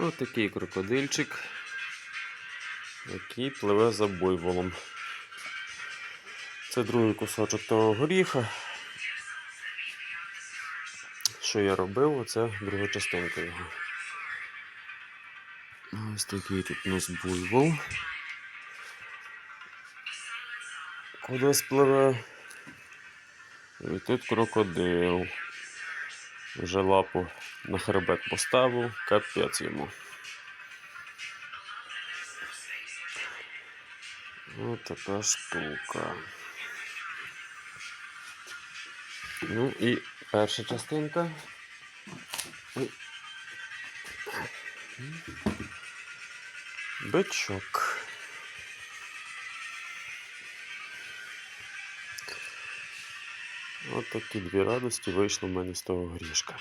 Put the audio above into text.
Ось такий крокодильчик, який пливе за буйволом. Це другий кусочок того горіха. Що я робив, оце друга частинка його. Ось такий тут у нас буйвол. Кудись пливе. І тут крокодил. Вже лапу на хребет поставив, капець йому. Ось така штука. Ну і перша частинка. Бичок. От дві радості вийшло в мене з того грішка.